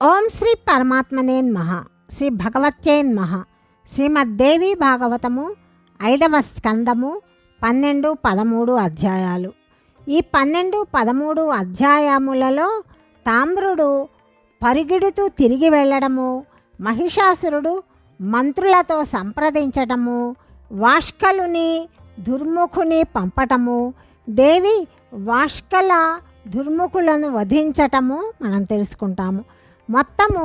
ఓం శ్రీ పరమాత్మనేన్ మహ శ్రీ భగవత్యేన్ మహ శ్రీమద్దేవి భాగవతము ఐదవ స్కందము పన్నెండు పదమూడు అధ్యాయాలు. ఈ పన్నెండు పదమూడు అధ్యాయములలో తామ్రుడు పరిగెడుతూ తిరిగి వెళ్ళడము మహిషాసురుడు మంత్రులతో సంప్రదించటము వాష్కలుని దుర్ముఖుని పంపటము దేవి వాష్కల దుర్ముఖులను వధించటము మనం తెలుసుకుంటాము. మొత్తము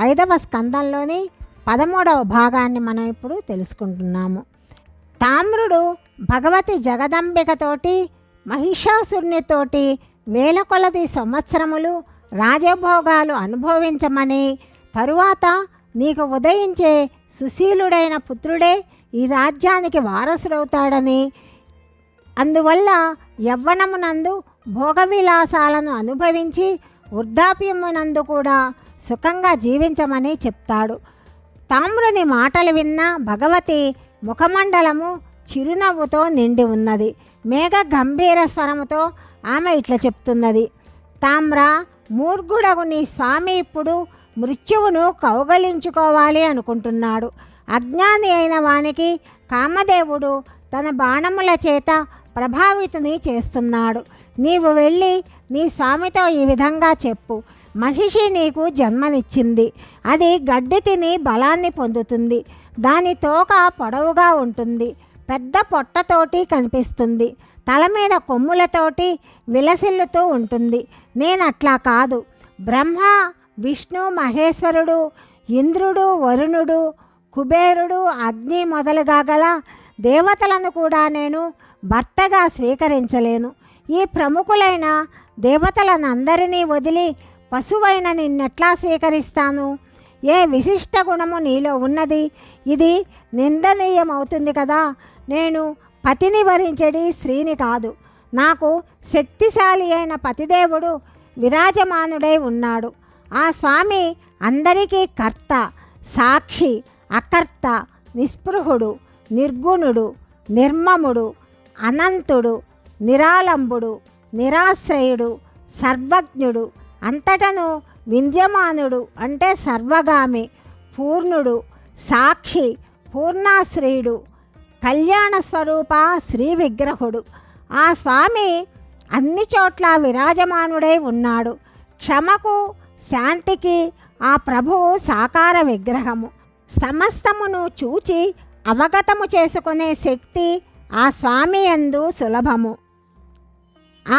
ఐదవ స్కందంలోని పదమూడవ భాగాన్ని మనం ఇప్పుడు తెలుసుకుంటున్నాము. తామ్రుడు భగవతి జగదంబికతోటి మహిషాసురునితోటి వేల కొలది సంవత్సరములు రాజభోగాలు అనుభవించమని తరువాత నీకు ఉదయించే సుశీలుడైన పుత్రుడే ఈ రాజ్యానికి వారసుడవుతాడని అందువల్ల యవ్వనమునందు భోగవిలాసాలను అనుభవించి వృద్ధాప్యమునందు కూడా సుఖంగా జీవించమని చెప్తాడు. తామ్రుని మాటలు విన్న భగవతి ముఖమండలము చిరునవ్వుతో నిండి ఉన్నది. మేఘ గంభీర స్వరముతో ఆమె ఇట్లా చెప్తున్నది. తామ్ర మూర్ఘుడగు నీ స్వామి ఇప్పుడు మృత్యువును కౌగలించుకోవాలి అనుకుంటున్నాడు. అజ్ఞాని అయిన వానికి కామదేవుడు తన బాణముల చేత ప్రభావితుని చేస్తున్నాడు. నీవు వెళ్ళి నీ స్వామితో ఈ విధంగా చెప్పు. మహిషి నీకు జన్మనిచ్చింది. అది గడ్డి తిని బలాన్ని పొందుతుంది. దాని తోక పొడవుగా ఉంటుంది. పెద్ద పొట్టతోటి కనిపిస్తుంది. తల మీద కొమ్ములతోటి విలసిల్లుతూ ఉంటుంది. నేనట్లా కాదు. బ్రహ్మ విష్ణు మహేశ్వరుడు ఇంద్రుడు వరుణుడు కుబేరుడు అగ్ని మొదలుగా గల దేవతలను కూడా నేను భర్తగా స్వీకరించలేను. ఈ ప్రముఖులైన దేవతలనందరినీ వదిలి పశువైన నిన్నెట్లా స్వీకరిస్తాను? ఏ విశిష్ట గుణము నీలో ఉన్నది? ఇది నిందనీయమవుతుంది కదా? నేను పతిని వరించడి స్త్రీని కాదు. నాకు శక్తిశాలి అయిన పతిదేవుడు విరాజమానుడై ఉన్నాడు. ఆ స్వామి అందరికీ కర్త సాక్షి అకర్త నిస్పృహుడు నిర్గుణుడు నిర్మముడు అనంతుడు నిరాలంబుడు నిరాశ్రయుడు సర్వజ్ఞుడు అంతటను వింధ్యమానుడు అంటే సర్వగామి పూర్ణుడు సాక్షి పూర్ణాశ్రయుడు కళ్యాణ స్వరూప శ్రీ విగ్రహుడు. ఆ స్వామి అన్ని చోట్ల విరాజమానుడై ఉన్నాడు. క్షమకు శాంతికి ఆ ప్రభువు సాకార విగ్రహము. సమస్తమును చూచి అవగతము చేసుకునే శక్తి ఆ స్వామి యందు సులభము.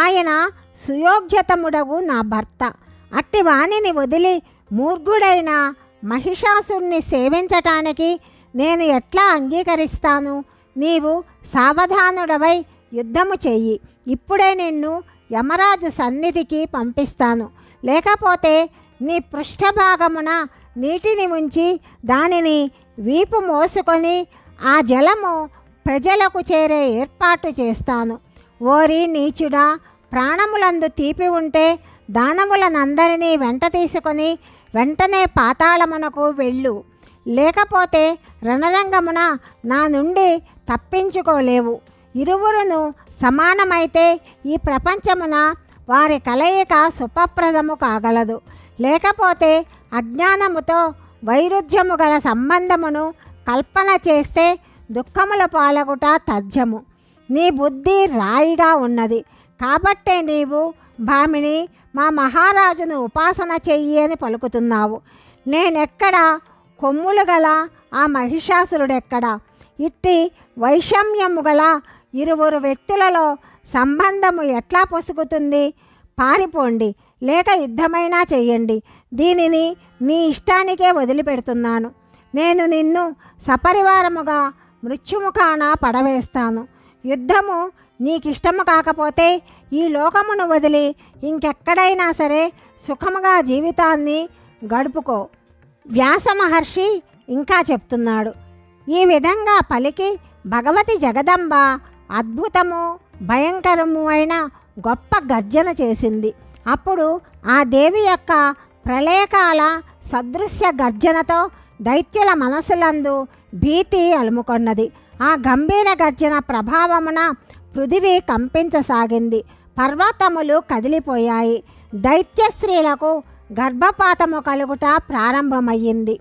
ఆయన సుయోగ్యతముడగు నా భర్త. అట్టి వాణిని వదిలి మూర్ఘుడైన మహిషాసుని సేవించటానికి నేను ఎట్లా అంగీకరిస్తాను? నీవు సావధానుడవై యుద్ధము చెయ్యి. ఇప్పుడే నిన్ను యమరాజు సన్నిధికి పంపిస్తాను. లేకపోతే నీ పృష్ఠభాగమున నీటిని ఉంచి దానిని వీపు మోసుకొని ఆ జలము ప్రజలకు చేరే ఏర్పాటు చేస్తాను. ఓరి నీచుడా ప్రాణములందు తీపి ఉంటే దానములనందరినీ వెంట తీసుకొని వెంటనే పాతాళమునకు వెళ్ళు. లేకపోతే రణరంగమున నా నుండి తప్పించుకోలేవు. ఇరువురును సమానమైతే ఈ ప్రపంచమున వారి కలయిక సుఖప్రదము కాగలదు. లేకపోతే అజ్ఞానముతో వైరుధ్యము గల సంబంధమును కల్పన చేస్తే దుఃఖముల పాలగుట తథ్యము. నీ బుద్ధి రాయిగా ఉన్నది. కాబట్టే నీవు భామిని మా మహారాజును ఉపాసన చెయ్యి అని పలుకుతున్నావు. నేనెక్కడ? కొమ్ములు గల ఆ మహిషాసురుడెక్కడ? ఇట్టి వైషమ్యము గల ఇరువురు వ్యక్తులలో సంబంధము ఎట్లా పొసుగుతుంది పారిపోండి లేక యుద్ధమైనా చెయ్యండి. దీనిని నీ ఇష్టానికే వదిలిపెడుతున్నాను. నేను నిన్ను సపరివారముగా మృత్యుముఖాన పడవేస్తాను. యుద్ధము నీకిష్టము కాకపోతే ఈ లోకమును వదిలి ఇంకెక్కడైనా సరే సుఖముగా జీవితాన్ని గడుపుకో. వ్యాస మహర్షి ఇంకా చెప్తున్నాడు ఈ విధంగా పలికి భగవతి జగదంబ అద్భుతము భయంకరము అయిన గొప్ప గర్జన చేసింది. అప్పుడు ఆ దేవి యొక్క ప్రళయకాల సదృశ్య గర్జనతో దైత్యుల మనసులందు భీతి అలుముకొన్నది. ఆ గంభీర గర్జన ప్రభావమున పృథివీ కంపించసాగింది. పర్వతములు కదిలిపోయాయి. దైత్య స్త్రీలకు గర్భపాతము కలుగుట ప్రారంభమయ్యింది.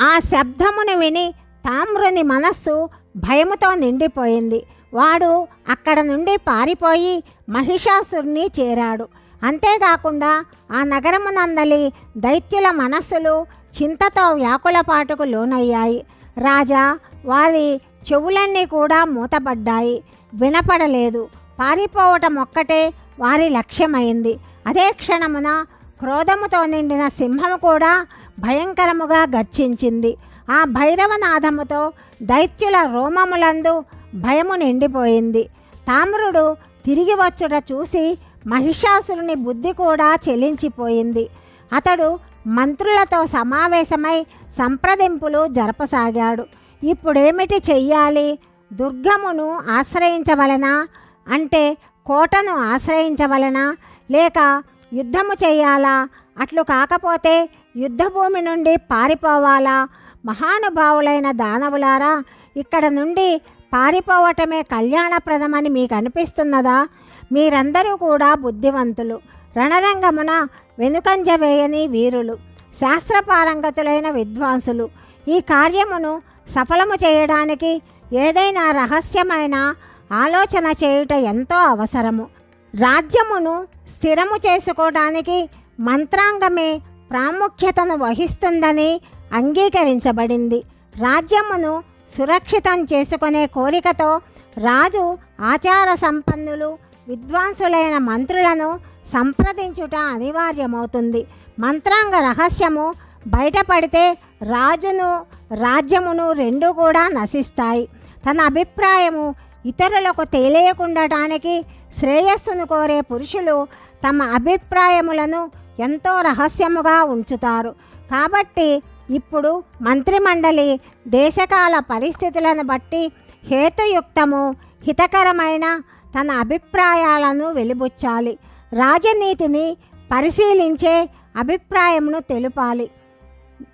ఆ శబ్దమును విని తామ్రుని మనస్సు భయముతో నిండిపోయింది. వాడు అక్కడ నుండి పారిపోయి మహిషాసురుని చేరాడు. అంతేకాకుండా ఆ నగరమునందలి దైత్యుల మనస్సులు చింతతో వ్యాకులపాటుకు లోనయ్యాయి. రాజా వారి చెవులన్నీ కూడా మూతపడ్డాయి. వినపడలేదు. పారిపోవటం ఒక్కటే వారి లక్ష్యమైంది. అదే క్షణమున క్రోధముతో నిండిన సింహము కూడా భయంకరముగా గర్జించింది. ఆ భైరవనాదముతో దైత్యుల రోమములందు భయము నిండిపోయింది. తామ్రుడు తిరిగి వచ్చుట చూసి మహిషాసురుని బుద్ధి కూడా చెలించిపోయింది. అతడు మంత్రులతో సమావేశమై సంప్రదింపులు జరపసాగాడు. ఇప్పుడేమిటి చెయ్యాలి? దుర్గమును ఆశ్రయించవలనా? అంటే కోటను ఆశ్రయించవలనా? లేక యుద్ధము చేయాలా అట్లు కాకపోతే యుద్ధభూమి నుండి పారిపోవాలా? మహానుభావులైన దానవులారా ఇక్కడ నుండి పారిపోవటమే కళ్యాణప్రదమని మీకు అనిపిస్తున్నదా మీరందరూ కూడా బుద్ధివంతులు. రణరంగమున వెనుకంజ వేయని వీరులు. శాస్త్రపారంగతులైన విద్వాంసులు. ఈ కార్యమును సఫలము చేయడానికి ఏదైనా రహస్యమైన ఆలోచన చేయుట ఎంతో అవసరము. రాజ్యమును స్థిరము చేసుకోవడానికి మంత్రాంగమే ప్రాముఖ్యతను వహిస్తుందని అంగీకరించబడింది. రాజ్యమును సురక్షితం చేసుకునే కోరికతో రాజు ఆచార సంపన్నులు విద్వాంసులైన మంత్రులను సంప్రదించుట అనివార్యమవుతుంది. మంత్రాంగ రహస్యము బయటపడితే రాజును రాజ్యమును రెండు కూడా నశిస్తాయి. తన అభిప్రాయము ఇతరులకు తెలియకుండటానికి శ్రేయస్సును కోరే పురుషులు తమ అభిప్రాయములను ఎంతో రహస్యముగా ఉంచుతారు. కాబట్టి ఇప్పుడు మంత్రిమండలి దేశకాల పరిస్థితులను బట్టి హేతుయుక్తము హితకరమైన తన అభిప్రాయాలను వెలిబుచ్చాలి. రాజనీతిని పరిశీలించే అభిప్రాయమును తెలుపాలి.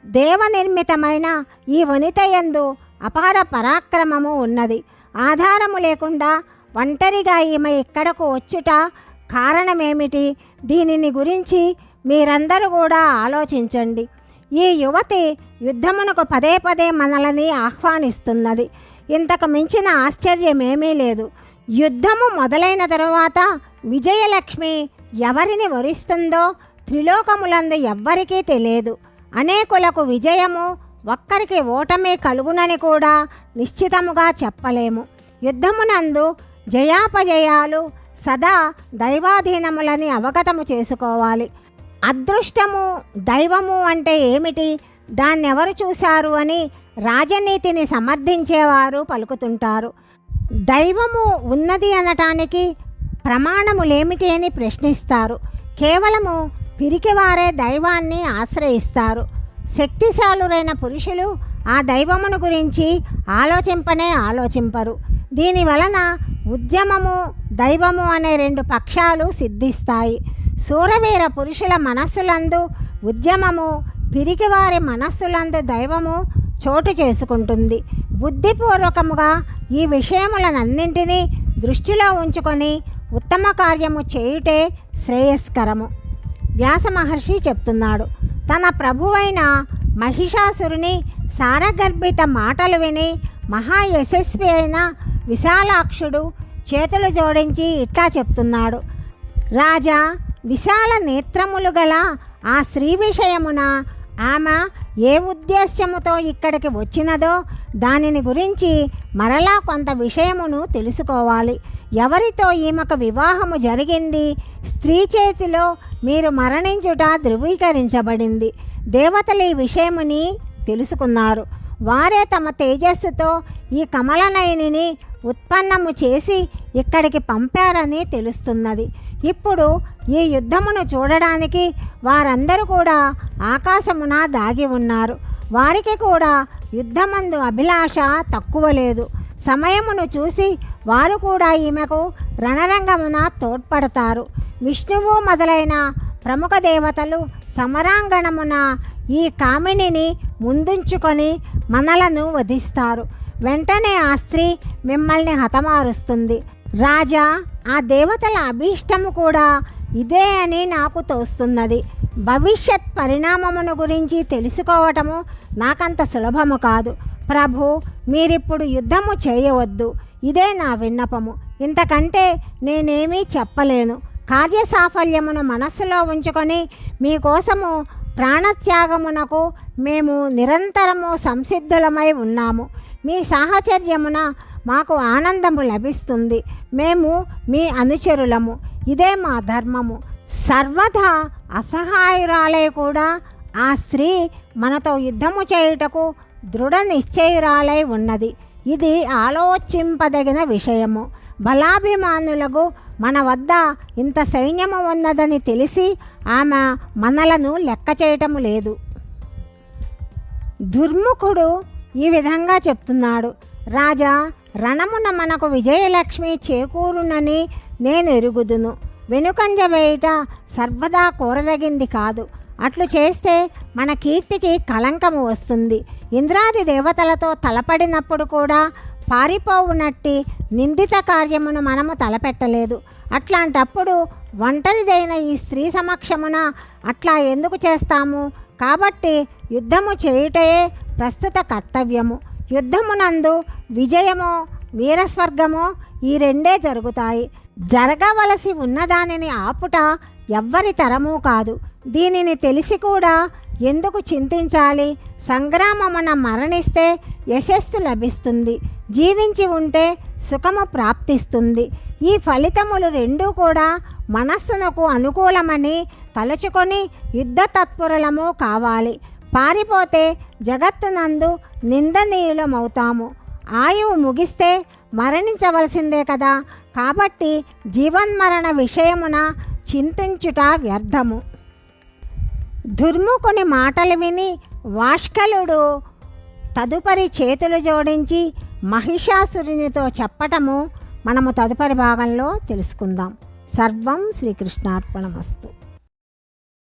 దేవనిర్మితమైన ఈ వనిత యందు అపార పరాక్రమము ఉన్నది. ఆధారము లేకుండా ఒంటరిగా ఈమె ఇక్కడకు వచ్చుట కారణమేమిటి? దీనిని గురించి మీరందరూ కూడా ఆలోచించండి. ఈ యువతి యుద్ధమునకు పదే పదే మనలని ఆహ్వానిస్తున్నది. ఇంతకు మించిన ఆశ్చర్యమేమీ లేదు. యుద్ధము మొదలైన తరువాత విజయలక్ష్మి ఎవరిని వరిస్తుందో త్రిలోకములందు ఎవ్వరికీ తెలియదు. అనేకులకు విజయము ఒక్కరికి ఓటమి కలుగునని కూడా నిశ్చితముగా చెప్పలేము. యుద్ధమునందు జయాపజయాలు సదా దైవాధీనములని అవగతము చేసుకోవాలి. అదృష్టము దైవము అంటే ఏమిటి? దాన్నెవరు చూశారు అని రాజనీతిని సమర్థించేవారు పలుకుతుంటారు. దైవము ఉన్నది అనటానికి ప్రమాణములేమిటి అని ప్రశ్నిస్తారు. కేవలము పిరికివారే దైవాన్ని ఆశ్రయిస్తారు. శక్తిశాలురైన పురుషులు ఆ దైవమును గురించి ఆలోచింపనే ఆలోచింపరు. దీని వలన ఉద్యమము దైవము అనే రెండు పక్షాలు సిద్ధిస్తాయి. శూరవీర పురుషుల మనస్సులందు ఉద్యమము పిరికివారి మనస్సులందు దైవము చోటు చేసుకుంటుంది. బుద్ధిపూర్వకముగా ఈ విషయములనన్నింటినీ దృష్టిలో ఉంచుకొని ఉత్తమ కార్యము చేయుటే శ్రేయస్కరము. వ్యాస మహర్షి చెప్తున్నాడు. తన ప్రభువైన మహిషాసురుని సారగర్భిత మాటలు విని మహా యశస్వి అయిన విశాలాక్షుడు చేతులు జోడించి ఇట్లా చెప్తున్నాడు. రాజా విశాల నేత్రములు గల ఆ స్త్రీ విషయమున ఆమె ఏ ఉద్దేశ్యముతో ఇక్కడికి వచ్చినదో దానిని గురించి మరలా కొంత విషయమును తెలుసుకోవాలి. ఎవరితో ఈమెకు వివాహము జరిగింది? స్త్రీ చేతిలో మీరు మరణించుట ధృవీకరించబడింది. దేవతలు ఈ విషయముని తెలుసుకున్నారు. వారే తమ తేజస్సుతో ఈ కమలనయనిని ఉత్పన్నము చేసి ఇక్కడికి పంపారని తెలుస్తున్నది. ఇప్పుడు ఈ యుద్ధమును చూడడానికి వారందరూ కూడా ఆకాశమున దాగి ఉన్నారు. వారికి కూడా యుద్ధమందు అభిలాష తక్కువ లేదు. సమయమును చూసి వారు కూడా ఈమెకు రణరంగమున తోడ్పడతారు. విష్ణువు మొదలైన ప్రముఖ దేవతలు సమరాంగణమున ఈ కామినిని ముందుంచుకొని మనలను వధిస్తారు. వెంటనే ఆ స్త్రీ మిమ్మల్ని హతమారుస్తుంది. రాజా ఆ దేవతల అభీష్టము కూడా ఇదే అని నాకు తోస్తున్నది. భవిష్యత్ పరిణామమును గురించి తెలుసుకోవటము నాకంత సులభము కాదు. ప్రభు మీరిప్పుడు యుద్ధము చేయవద్దు. ఇదే నా విన్నపము. ఇంతకంటే నేనేమీ చెప్పలేను. కార్యసాఫల్యమును మనస్సులో ఉంచుకొని మీకోసము ప్రాణత్యాగమునకు మేము నిరంతరము సంసిద్ధులమై ఉన్నాము. మీ సాహచర్యమున మాకు ఆనందము లభిస్తుంది. మేము మీ అనుచరులము. ఇదే మా ధర్మము. సర్వదా అసహాయురాలే కూడా ఆ స్త్రీ మనతో యుద్ధము చేయుటకు దృఢ నిశ్చయురాలై ఉన్నది. ఇది ఆలోచింపదగిన విషయము. బలాభిమానులకు మన వద్ద ఇంత సైన్యము ఉన్నదని తెలిసి ఆమె మనలను లెక్క చేయటము లేదు. దుర్ముఖుడు ఈ విధంగా చెప్తున్నాడు. రాజా రణమున మనకు విజయలక్ష్మి చేకూరునని నేను ఎరుగుదును. వెనుకంజ వేయుట సర్వదా కోరదగింది కాదు. అట్లు చేస్తే మన కీర్తికి కళంకము వస్తుంది. ఇంద్రాది దేవతలతో తలపడినప్పుడు కూడా పారిపోవునట్టి నిందిత కార్యమును మనము తలపెట్టలేదు. అట్లాంటప్పుడు ఒంటరిదైన ఈ స్త్రీ సమక్షమున అట్లా ఎందుకు చేస్తాము? కాబట్టి యుద్ధము చేయుటయే ప్రస్తుత కర్తవ్యము. యుద్ధమునందు విజయమో వీరస్వర్గమో ఈ రెండే జరుగుతాయి. జరగవలసి ఉన్నదానిని ఆపుట ఎవ్వరి తరమూ కాదు. దీనిని తెలిసి కూడా ఎందుకు చింతించాలి? సంగ్రామమున మరణిస్తే యశస్సు లభిస్తుంది. జీవించి ఉంటే సుఖము ప్రాప్తిస్తుంది. ఈ ఫలితములు రెండూ కూడా మనస్సునకు అనుకూలమని తలుచుకొని యుద్ధ తత్పరులము కావాలి. పారిపోతే జగత్తునందు నిందనీయులమవుతాము. ఆయువు ముగిస్తే మరణించవలసిందే కదా. కాబట్టి జీవన్మరణ విషయమున చింతించుట వ్యర్థము. దుర్ముఖుని మాటలు విని వాష్కలుడు తదుపరి చేతులు జోడించి మహిషాసురునితో చెప్పటము మనము తదుపరి భాగంలో తెలుసుకుందాం. సర్వం శ్రీకృష్ణార్పణమస్తు.